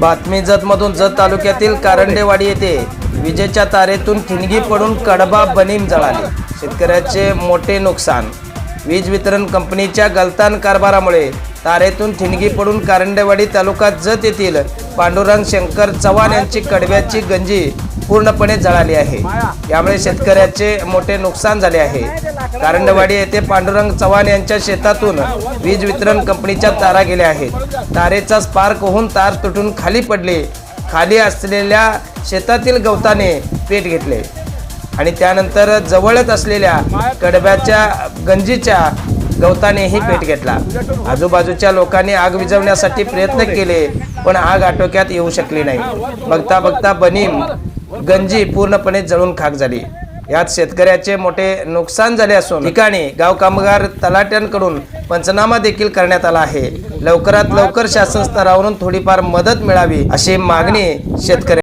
बातमी जतमधून जत तालुक्यातील कारंडेवाडी येथे विजेच्या तारेतून ठिणगी पडून कडबा बनीम जळाले. शेतकऱ्याचे मोठे नुकसान. वीज वितरण कंपनीच्या गलतान कारभारामुळे तारेतून ठिणगी पडून कारंडेवाडी तालुका जत येथील पांडुरंग शंकर चव्हाण यांची कडव्याची गंजी पूर्णपणे जळाली आहे. यामुळे शेतकऱ्याचे मोठे नुकसान झाले आहे. कारंडवाडी येथे पांडुरंग चव्हाण यांच्या शेतातून वीज वितरण कंपनीच्या तारा गेल्या आहेत. तारेचा स्पार्क होऊन तार तुटून खाली पडले. खाली असलेल्या शेतातील गवताने पेट घेतले. आणि त्यानंतर जवळच असलेल्या कडब्याच्या गंजीच्या गवतानेही पेट घेतला. आजूबाजूच्या लोकांनी आग विझवण्यासाठी प्रयत्न केले पण आग आटोक्यात येऊ शकली नाही. बघता बघता बनीम गंजी पूर्णपणे जळून खाक झाली. यात शेतकऱ्याचे मोठे नुकसान झाले असून ठिकाणी गाव कामगार तलाट्यांकडून पंचनामा देखील करण्यात आला आहे. लवकरात लवकर शासन स्तरावरून थोडीफार मदत मिळावी अशी मागणी शेतकरी